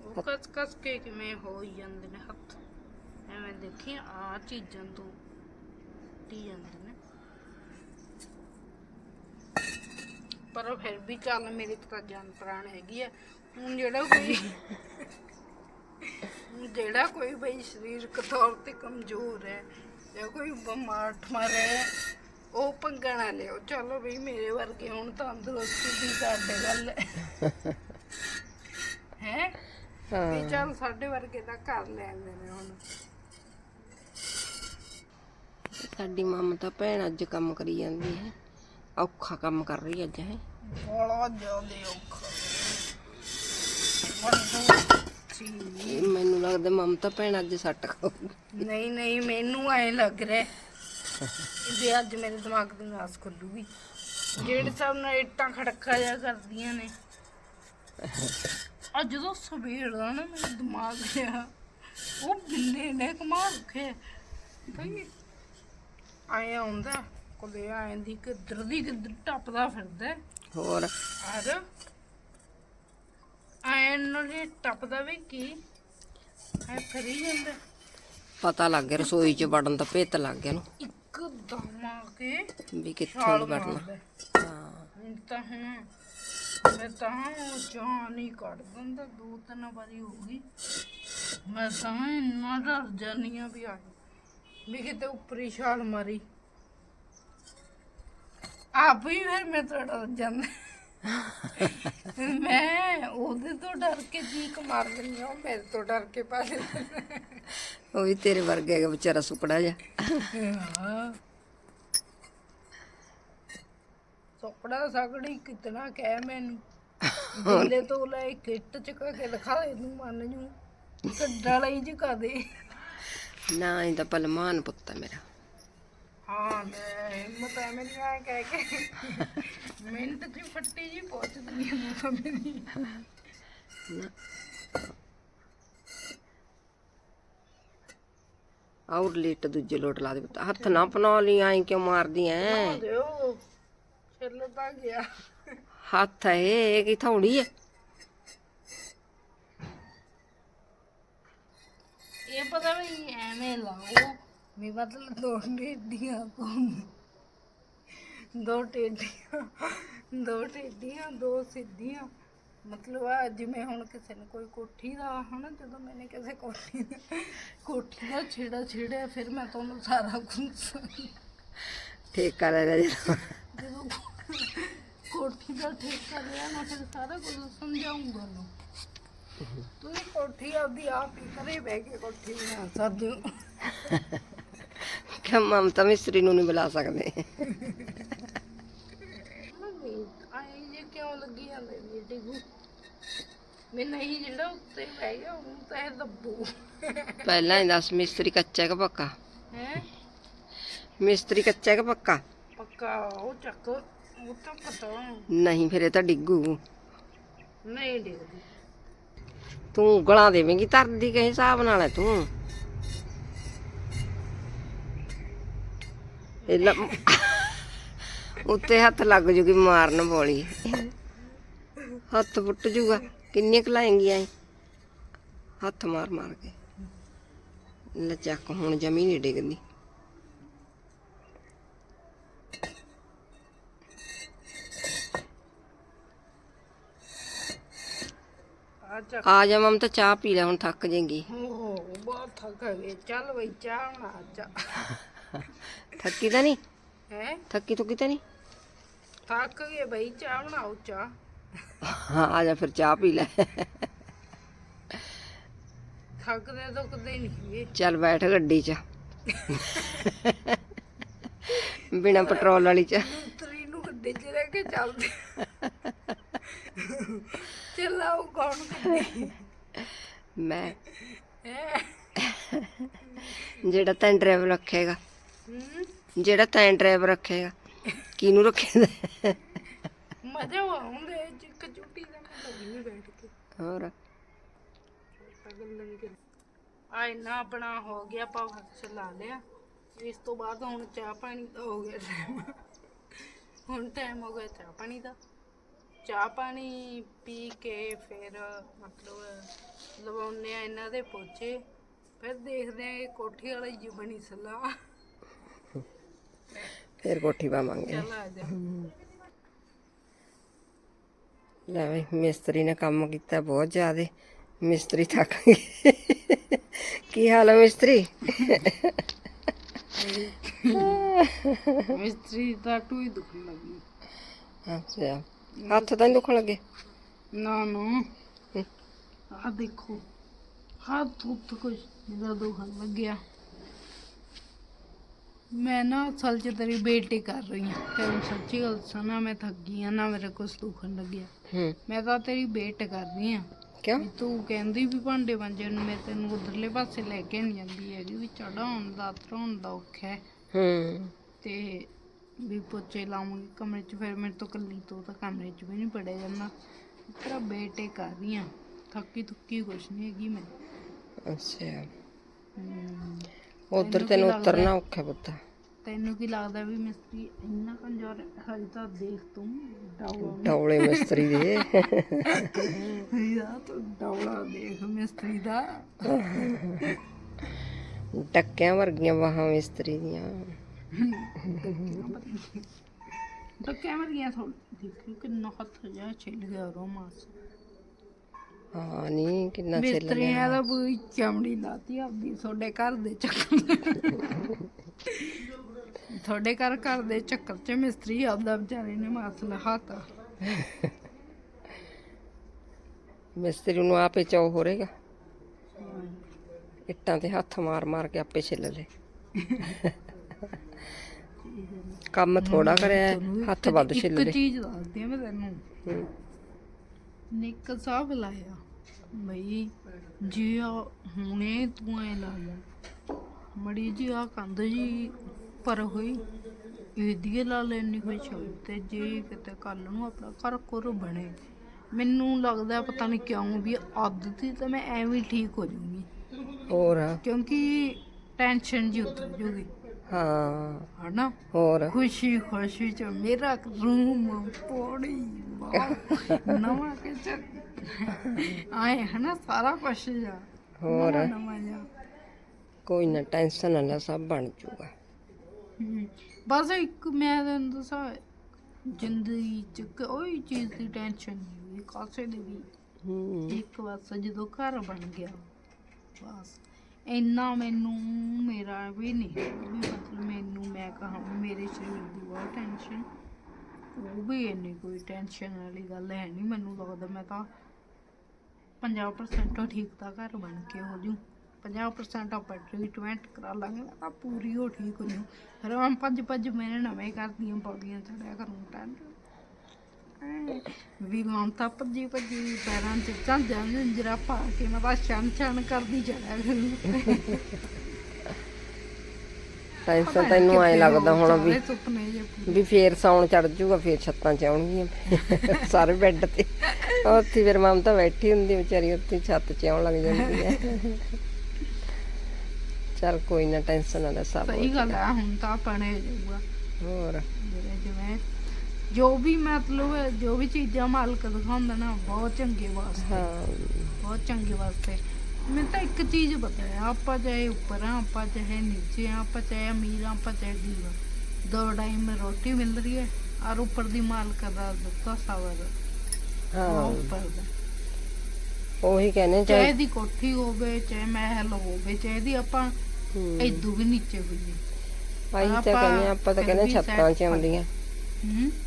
ਉਹ ਕਸ ਕਸ ਕੇ ਕਿਵੇਂ ਹੋ ਹੀ ਜਾਂਦੇ ਨੇ ਹੱਥ। ਐਵੇਂ ਦੇਖੀ ਆ ਚੀਜ਼ਾਂ ਤੋਂ ਟੀ ਜਾਂਦੇ ਨੇ। ਪਰ ਫਿਰ ਵੀ ਚੱਲ ਮੇਰੇ ਤਾਂ ਜਾਨ ਪ੍ਰਾਣ ਹੈਗੀ ਆ। ਹੁਣ ਜਿਹੜਾ ਕੋਈ ਜਿਹੜਾ ਕੋਈ ਬਈ ਸਰੀਰਕ ਤੌਰ ਤੇ ਕਮਜ਼ੋਰ ਹੈ ਜਾਂ ਕੋਈ ਬਿਮਾਰ ਠਮਾਰ ਹੈ ਉਹ ਪੰਗਾ ਨਾ ਲਿਓ ਚਲੋ ਬਈ ਮੇਰੇ ਵਰਗੇ ਹੁਣ ਤੰਦਰੁਸਤੀ ਦੀ ਸਾਡੇ ਗੱਲ ਹੈ। ਹੈ? ਵੀ ਚੱਲ ਸਾਡੇ ਵਰਗੇ ਦਾ ਕਰ ਲੈਂਦੇ ਨੇ ਹੁਣ। ਸਾਡੀ ਮਮਤਾ ਭੈਣ ਅੱਜ ਕੰਮ ਕਰੀ ਜਾਂਦੀ ਹੈ। ਔਖਾ ਕੰਮ ਕਰ ਰਹੀ ਅੱਜ ਹੈ। ਬੜਾ ਜ਼ਿਆਦਾ ਔਖਾ। ਸੀ ਮੈਨੂੰ ਲੱਗਦਾ ਮਮਤਾ ਭੈਣ ਅੱਜ ਸੱਟ ਖਾਊਗੀ। ਨਹੀਂ ਨਹੀਂ ਮੈਨੂੰ ਐ ਲੱਗ ਰਿਹਾ ਵੀ ਅੱਜ ਮੇਰੇ ਦਿਮਾਗ ਦੀ ਨਾਸ ਖੁੱਲੂਗੀ। ਜਿਹੜੇ ਸਭ ਨਾਲ ਇੱਟਾਂ ਖੜਕਾ ਜਾ ਕਰਦੀਆਂ ਨੇ। ਅੱਜ ਜਦੋਂ ਸਵੇਰ ਦਾ ਨਾ ਮੇਰਾ ਦਿਮਾਗ ਆ ਉਹ ਬਿੱਲੇ ਨੇ ਕਮਾ ਰੱਖੇ। ਆਇਆ ਹੁੰਦਾ ਕਦੇ ਆਏ ਦੀ ਕਿੱਧਰ ਦੀ ਕਿੱਧਰ ਟੱਪਦਾ ਫਿਰਦਾ ਹੈ। ਹੋਰ? ਔਰ ਆਏ ਨੂੰ ਜੇ ਟੱਪਦਾ ਵੀ ਕੀ? ਐ ਫਰੀ ਜਾਂਦਾ। ਪਤਾ ਲੱਗ ਗਿਆ ਰਸੋਈ 'ਚ ਵੜਨ ਦਾ ਭੇਤ ਲੱਗ ਗਿਆ ਨੂੰ। ਇੱਕ ਦਮ ਆ ਕੇ ਵੀ ਕਿੱਥੋਂ ਛਾਲ ਦੀ ਵੜਨਾ ਮਾਰਦਾ ਹਾਂ। ਤਾਂ ਹੁਣ ਮੈਂ ਤਾਂ ਉਹ ਜਾਨ ਹੀ ਕੱਢ ਦਿੰਦਾ ਦੋ ਤਿੰਨ ਵਾਰੀ ਹੋ ਗਈ। ਮੈਂ ਤਾਂ ਇੰਨਾ ਡਰ ਜਾਨੀ ਆ ਵੀ ਆ ਵੀ ਕਿਤੇ ਉੱਪਰ ਹੀ ਛਾਲ ਮਾਰੀ। ਆਪ ਹੀ ਫਿਰ ਮੈਂ ਤਾਂ ਡਰ ਜਾਂਦਾ ਮੈਂ ਉਹਦੇ ਤੋਂ ਡਰ ਕੇ ਚੀਕ ਮਾਰ ਦਿੰਦੀ ਉਹ ਮੇਰੇ ਤੋਂ ਡਰ ਕੇ ਪਾ ਲੈਂਦਾ ਉਹ ਵੀ ਤੇਰੇ ਵਰਗਾ ਹੈਗਾ ਵਿਚਾਰਾ ਸੁਪੜਾ ਜਾ ਹਾਂ। ਸੋਪੜਾ ਸਗੜੀ ਕਿਤਨਾ ਕਹਿ ਮੈਨੂੰ। ਦਿੱਲੇ ਤੋਂ ਲੈ ਕਿੱਟ ਚਕਾ ਕੇ ਦਿਖਾ ਇਹਨੂੰ ਮੰਨ ਜੂ। ਕੱਡਾ ਲਈ ਚਕਾ ਦੇ। ਨਾ ਇਹ ਤਾਂ ਪਲਮਾਨ ਪੁੱਤ ਹੈ ਮੇਰਾ। ਹਾਂ ਮੈਂ ਹਿੰਮਤ ਹੈ ਮੇਰੀ ਆ ਕਹਿ ਕੇ। ਮਿੰਟ ਚ ਫੱਟੀ ਜੀ ਪਹੁੰਚ ਦਿੰਦੀ ਹੈ ਮੂੰਹ ਮੇਰੀ ਔਰ ਲੇਟ ਦੂਜੇ ਲੋਟ ਲਾ ਦੇ ਪੁੱਤ। ਹੱਥ ਨਾ ਪਨਾ ਲਈ ਆਈ ਕਿਉਂ ਮਾਰਦੀ ਐ? ਆ ਦਿਓ। ਛਿੱਲ ਤਾਂ ਗਿਆ। ਹੱਥ ਹੈ ਇਹ ਕੀ ਥੌੜੀ ਐ? ਇਹ ਪਤਾ ਵੀ ਐਵੇਂ ਲਾਓ। ਵੀ ਮਤਲਬ ਦੋ ਟੇਡੀਆਂ ਦੋ ਟੇਡੀਆਂ ਦੋ ਟੇਡੀਆਂ ਦੋ ਸਿੱਧੀਆਂ। ਮਤਲਬ ਆ ਜਿਵੇਂ ਹੁਣ ਕਿਸੇ ਨੇ ਕੋਈ ਕੋਠੀ ਦਾ ਹਨਾ ਜਦੋਂ ਮੈਨੇ ਕਿਸੇ ਕੋਠੀ ਦਾ ਕੋਠੀ ਦਾ ਛੇੜਾ ਛੇੜਿਆ ਫਿਰ ਮੈਂ ਤੁਹਾਨੂੰ ਸਾਰਾ ਕੁਝ ਠੇਕਾ ਲੈ ਲੈ ਜਦੋਂ। ਕੋਠੀ ਦਾ ਠੇਕਾ ਲਿਆ ਮੈਂ ਫਿਰ ਸਾਰਾ ਕੁਝ ਸਮਝਾਉਂਗਾ ਨੂੰ ਤੁਸੀਂ ਕੋਠੀ ਆਪਦੀ ਆਪ ਹੀ ਕਰੇ ਬਹਿ ਕੇ ਕੋਠੀ ਬਣਾ ਸਕਦੇ ਹੋ ਕਿ ਮਮਤਾ ਮਿਸਤਰੀ ਨੂੰ ਨਹੀਂ ਬੁਲਾ ਸਕਦੇ। ਮੰਮੀ ਆਏ ਜੇ ਕਿਉਂ ਲੱਗੀ ਜਾਂਦੇ ਨੇ ਡਿਗੂ ਮੈਂ ਨਹੀਂ ਜਿਹੜਾ ਉੱਤੇ ਬਹਿ ਗਿਆ ਉਹ ਤਾਂ ਇਹ ਦੱਬੂ। ਪਹਿਲਾਂ ਹੀ ਦੱਸ ਮਿਸਤਰੀ ਕੱਚਾ ਕਿ ਪੱਕਾ? ਹੈ? ਮਿਸਤਰੀ ਕੱਚਾ ਕਿ ਪੱਕਾ? ਪੱਕਾ ਉਹ ਚੱਕ ਉਹ ਤਾਂ। ਪਤਾ ਨਹੀਂ ਫਿਰ ਇਹ ਤਾਂ ਡਿੱਗੂ। ਨਹੀਂ ਡਿੱਗਦੀ। ਤੂੰ ਉਂਗਲਾਂ ਦੇਵੇਂਗੀ ਤਰਦੀ ਕਿਸ ਹਿਸਾਬ ਨਾਲ ਹੈ ਤੂੰ। ਇਹ ਉੱਤੇ ਹੱਥ ਲੱਗ ਜੂਗੀ ਮਾਰਨ ਬੋਲੀ ਹੱਥ ਫੁੱਟ ਜੂਗਾ। ਕਿੰਨੇ ਕੁ ਹੱਥ ਮਾਰ ਮਾਰ ਕੇ। ਲਚਕ ਹੁਣ ਜਮੀ ਨਹੀਂ ਡਿੱਗਦੀ। ਆ ਜਾ ਮਮ, ਤਾਂ ਚਾਹ ਪੀ ਲੈ, ਹੁਣ ਥੱਕ ਜਾਏਗੀ ਓਹ, ਬਹੁਤ ਥੱਕ ਗਏ ਚੱਲ ਬਈ, ਚਾਹ ਬਣਾ ਚਾ ਥੱਕੀ ਤਾਂ ਨਹੀਂ? ਹੈ? ਥੱਕੀ ਤੁੱਕੀ ਤਾਂ ਨਹੀਂ? ਥੱਕ ਗਏ ਬਈ ਚਾਹ ਬਣਾਓ ਚਾਹ। ਹਾਂ ਆ ਜਾ ਫਿਰ ਚਾਹ ਪੀ ਲੈ। ਥੱਕਦੇ ਦੁੱਖਦੇ ਨਹੀਂ ਇਹ ਚੱਲ ਬੈਠ ਗੱਡੀ 'ਚ। ਬਿਨਾ ਪੈਟਰੋਲ ਵਾਲੀ 'ਚ। ਤਰੀ ਨੂੰ ਗੱਡੇ 'ਚ ਰਹਿ ਕੇ ਚੱਲਦੇ। ਚਲਾਓ ਕੌਣ ਗੱਡੀ? ਮੈਂ। ਜਿਹੜਾ ਤੈਂ ਡਰਾਈਵਰ ਰੱਖੇਗਾ ਜਿਹੜਾ ਤੈਂ ਡਰਾਈਵਰ ਰੱਖੇਗਾ ਕਿਹਨੂੰ ਰੱਖੇਗਾ ਮਜ਼ਾ ਆਉਂਦਾ ਹੈ ਜਿੱਕ ਚੁੱਟੀ ਦਾ ਮੈਂ ਬੈਠ ਕੇ। ਹੋਰ? ਆ ਇੰਨਾ ਆਪਣਾ ਹੋ ਗਿਆ ਪਾਵਰ ਚਲਾ ਲਿਆ। ਇਸ ਤੋਂ ਬਾਅਦ ਹੁਣ ਚਾਹ ਪਾਣੀ ਦਾ ਹੋ ਗਿਆ ਟਾਈਮ ਹੁਣ ਟਾਈਮ ਹੋ ਗਿਆ ਚਾਹ ਪਾਣੀ ਦਾ। ਚਾਹ ਪਾਣੀ ਪੀ ਕੇ ਫਿਰ ਮਤਲਬ ਲਵਾਉਨੇ ਆ ਇਹਨਾਂ ਦੇ ਪੋਚੇ। ਫਿਰ ਦੇਖਦੇ ਆ ਇਹ ਕੋਠੀ ਵਾਲੀ ਜੀ ਬਣੀ ਸਲਾਹ। ਫਿਰ ਕੋਠੀ ਪਾਵਾਂਗੇ ਚੱਲ ਆ ਜਾ ਲੈ ਬਈ ਮਿਸਤਰੀ ਨੇ ਕੰਮ ਕੀਤਾ ਬਹੁਤ ਜ਼ਿਆਦੇ ਮਿਸਤਰੀ ਥੱਕ ਗਏ ਕੀ ਹਾਲ ਹੈ ਮਿਸਤਰੀ ਮਿਸਤਰੀ ਦਾ ਟੂਈ ਦੁਖਣ ਲੱਗੀ ਅੱਛਾ ਹੱਥ ਤਾਂ ਨੀ ਦੁਖਣ ਲੱਗੇ ਨਾ ਨਾ ਹਮ। ਆ ਦੇਖੋ ਹੱਥ ਉੱਤ ਕੁਝ ਜਿਹਦਾ ਦੁਖਣ ਲੱਗਿਆ ਮੈਂ ਨਾ ਅਸਲ ਚ ਤੇਰੀ ਬੇਟੀ ਕਰ ਰਹੀ ਹਾਂ। ਤੈਨੂੰ ਸੱਚੀ ਗੱਲ ਸੁਣਾ ਮੈਂ ਥੱਕ ਗਈ ਆ ਨਾ ਮੇਰੇ ਕੁਝ ਦੁਖਣ ਲੱਗਿਆ। ਹੂੰ। ਮੈਂ ਤਾਂ ਤੇਰੀ ਵੇਟ ਕਰ ਰਹੀ ਆ ਕਿਉਂ? ਤੂੰ ਕਹਿੰਦੀ ਵੀ ਭਾਂਡੇ ਵਾਂਜੇ ਨੂੰ ਮੈਂ ਤੈਨੂੰ ਉਧਰਲੇ ਪਾਸੇ ਲੈ ਕੇ ਨਹੀਂ ਜਾਂਦੀ ਹੈਗੀ ਵੀ ਚੜਾਉਣ ਦਾ ਧਰਾਉਣ ਦਾ ਔਖਾ ਹੈ। ਹੂੰ। ਤੇ ਵੀ ਪੋਚੇ ਲਾਉਂਗੀ ਕਮਰੇ 'ਚ ਫਿਰ ਮੇਰੇ ਤੋਂ ਕੱਲੀ ਤੋਂ ਤਾਂ ਕਮਰੇ 'ਚ ਵੀ ਨਹੀਂ ਪੜਿਆ ਜਾਂਦਾ। ਤੇਰਾ ਬੇਟੇ ਕਰ ਰਹੀ ਆ ਥੱਕੀ ਥੁੱਕੀ ਕੁਛ ਨਹੀਂ ਹੈਗੀ ਮੈਂ। ਅੱਛਾ। ਉਧਰ ਤੈਨੂੰ ਉਤਰਨਾ ਔਖਾ ਪੁੱਤ। ਤੈਨੂੰ ਕੀ ਲੱਗਦਾ ਵੀ ਮਿਸਤਰੀ ਇੰਨਾ ਕੰਜਰ ਹਜੇ ਤਾਂ ਦੇਖ ਤੂੰ ਡੌਲੇ ਮਿਸਤਰੀ ਦੇ। ਯਾ ਤੂੰ ਡਾਉਲਾ ਦੇਖ ਮਿਸਤਰੀ ਦਾ। ਟੱਕਿਆਂ ਵਰਗੀਆਂ ਬਾਹਾਂ ਮਿਸਤਰੀ ਦੀਆਂ। ਤਾਂ ਕੈਮਰੀਆਂ ਥੋੜੀ ਦੇਖੀ ਕਿੰਨਾ ਹੱਥ ਜਿਹਾ ਛਿੱਲ ਗਿਆ ਰੋਮਾਸ। ਹਾਂ ਨਹੀਂ ਕਿੰਨਾ ਚੱਲ ਮਿਸਤਰੀਆਂ ਦਾ ਪੂਰੀ ਚਮੜੀ ਲਾਤੀ ਆਪਦੀ ਤੁਹਾਡੇ ਘਰ ਦੇ ਚੱਕਰ ਤੁਹਾਡੇ ਘਰ ਘਰ ਦੇ ਚੱਕਰ 'ਚ ਮਿਸਤਰੀ ਆਪਦਾ ਵਿਚਾਰੇ ਨੇ ਮਾਸ ਲਹਾਤਾ। ਮਿਸਤਰੀ ਨੂੰ ਆਪੇ ਚੌ ਹੋ ਰਹੇਗਾ। ਇੱਟਾਂ ਤੇ ਹੱਥ ਮਾਰ ਮਾਰ ਕੇ ਆਪੇ ਛਿੱਲ ਲੈ। ਕੰਮ ਥੋੜਾ ਕਰਿਆ ਹੱਥ ਵੱਧ ਛਿੱਲ ਇੱਕ ਲੈ। ਚੀਜ਼ ਦੱਸਦੀ ਆ ਮੈਂ ਤੈਨੂੰ। ਨਿੱਕ ਸਾਹਿਬ ਲਾਇਆ। ਬਈ ਜੇ ਹੁਣੇ ਤੂੰ ਐ ਲਾ ਲੈ। ਮੜੀ ਜੀ ਆ ਕੰਧ ਜੀ ਪਰ ਹੋਈ। ਇਹਦੀ ਲਾ ਲੈਣੀ ਕੋਈ ਛੋੜ ਤੇ ਜੇ ਕਿਤੇ ਕੱਲ ਨੂੰ ਆਪਣਾ ਘਰ ਕੋਰ ਬਣੇ। ਮੈਨੂੰ ਲੱਗਦਾ ਪਤਾ ਨਹੀਂ ਕਿਉਂ ਵੀ ਆਦਤ ਹੀ ਤਾਂ ਮੈਂ ਐਵੇਂ ਠੀਕ ਹੋ ਜਾਊਂਗੀ। ਹੋਰ? ਕਿਉਂਕਿ ਟੈਨਸ਼ਨ ਜੀ ਉਤਰ ਜੂਗੀ ਹਾਂ। ਹਨਾ? ਹੋਰ। ਖੁਸ਼ੀ ਖੁਸ਼ੀ ਚ ਮੇਰਾ ਰੂਮ ਪੌੜੀ ਨਵਾਂ ਕਿਚਨ ਆਏ ਹਨਾ ਸਾਰਾ ਕੁਛ ਜਾ ਹੋਰ। ਨਵਾਂ ਕੋਈ ਨਾ ਟੈਨਸ਼ਨ ਨਾ ਲੈ ਸਭ ਬਣ ਜੂਗਾ। ਬਸ ਇੱਕ ਮੈਂ ਤੈਨੂੰ ਦੱਸਾਂ ਜ਼ਿੰਦਗੀ ਚ ਕੋਈ ਚੀਜ਼ ਦੀ ਟੈਨਸ਼ਨ ਨਹੀਂ ਹੋਈ ਕਾਸੇ ਦੀ ਵੀ। ਇੱਕ ਬਸ ਜਦੋਂ ਘਰ ਬਣ ਗਿਆ ਬਸ। ਇੰਨਾ ਮੈਨੂੰ, ਮੇਰਾ ਵੀ ਨਹੀਂ ਵੀ ਮਤਲਬ ਮੈਨੂੰ, ਮੈਂ ਕਹਾਂ ਵੀ ਮੇਰੇ ਸਰੀਰ ਦੀ ਬਹੁਤ ਟੈਨਸ਼ਨ ਉਹ ਵੀ ਇੰਨੀ ਕੋਈ ਟੈਨਸ਼ਨ ਵਾਲੀ ਗੱਲ ਹੈ ਨਹੀਂ ਮੈਨੂੰ ਲੱਗਦਾ ਮੈਂ ਤਾਂ 50% ਤੋਂ ਠੀਕ ਤਾਂ ਘਰ ਬਣ ਕੇ ਹੋ ਜੂ। 50% ਆਪਾਂ ਟ੍ਰੀਟਮੈਂਟ ਕਰਾ ਲਾਂਗੇ, ਮੈਂ ਤਾਂ ਪੂਰੀ ਹੋ ਠੀਕ ਹੋ ਜੂ। ਫਿਰ ਮੈਂ ਭੱਜ ਭੱਜ ਮੇਰੇ ਨਵੇਂ ਕਰਦੀਆਂ ਪੌੜੀਆਂ ਚੜਿਆ ਕਰੂੰ ਟੈਨਸ਼ਨ ਵੀ ਹੁਣ ਤਾਂ ਭੱਜੀ ਭੱਜੀ ਪੈਰਾਂ 'ਚ ਝਾਂਜਾਂ ਜੰਜਰਾ ਪਾ ਕੇ ਮੈਂ ਤਾਂ ਛਣ ਛਣ ਕਰਦੀ ਚੜਿਆ ਕਰੂੰ ਟੈਨਸ਼ਨ ਤੈਨੂੰ ਐ ਲੱਗਦਾ ਹੁਣ ਵੀ ਵੀ ਫੇਰ ਸੌਣ ਚੜ ਜੂਗਾ ਫੇਰ ਛੱਤਾਂ ਚ ਆਉਣਗੀਆਂ। ਸਾਰੇ ਬੈੱਡ ਤੇ। ਉੱਥੇ ਫਿਰ ਮਮਤਾ ਬੈਠੀ ਹੁੰਦੀ ਵਿਚਾਰੀ ਉੱਥੇ ਛੱਤ ਚ ਆਉਣ ਲੱਗ ਜਾਂਦੀ ਹੈ। ਚੱਲ ਕੋਈ ਨਾ ਟੈਨਸ਼ਨ ਨਾ ਲੈ ਸਭ ਸਹੀ ਗੱਲ ਆ ਹੁਣ ਤਾਂ ਪਣੇ ਜਾਊਗਾ ਹੋਰ? ਜਿਵੇਂ ਜੋ ਵੀ ਮਤਲਬ ਜੋ ਵੀ ਚੀਜ਼ਾਂ ਮਾਲਕ ਦਿਖਾਉਂਦਾ ਨਾ ਬਹੁਤ ਚੰਗੇ ਵਾਸਤੇ। ਹਾਂ ਬਹੁਤ ਚੰਗੇ ਵਾਸਤੇ। ਮੈਨੂੰ ਤਾਂ ਇੱਕ ਚੀਜ਼ ਪਤਾ ਹੈ ਆਪਾਂ ਚਾਹੇ ਉੱਪਰ ਆ ਆਪਾਂ ਚਾਹੇ ਨੀਚੇ ਆ ਆਪਾਂ ਚਾਹੇ ਅਮੀਰ ਆ ਆਪਾਂ ਚਾਹੇ ਗਰੀਬ ਆ ਦੋ ਟਾਈਮ ਰੋਟੀ ਮਿਲ ਰਹੀ ਹੈ ਔਰ ਉੱਪਰ ਦੀ ਮਾਲਕ ਦਾ ਦਿੱਤਾ ਸਬਰ। ਹਾਂ। ਉੱਪਰ ਦਾ। ਉਹੀ ਕਹਿੰਦੇ ਚਾਹੇ ਦੀ ਕੋਠੀ ਹੋਵੇ ਚਾਹੇ ਮਹਿਲ ਹੋਵੇ ਚਾਹੇ ਦੀ ਆਪਾਂ। ਇਦੋਂ ਵੀ ਨੀਚੇ ਹੋਈਏ। ਆਈ ਤਾਂ ਕਹਿੰਦੇ ਆਪਾਂ ਤਾਂ ਕਹਿੰਦੇ ਛੱਤਾਂ 'ਚ ਆਉਂਦੀਆਂ।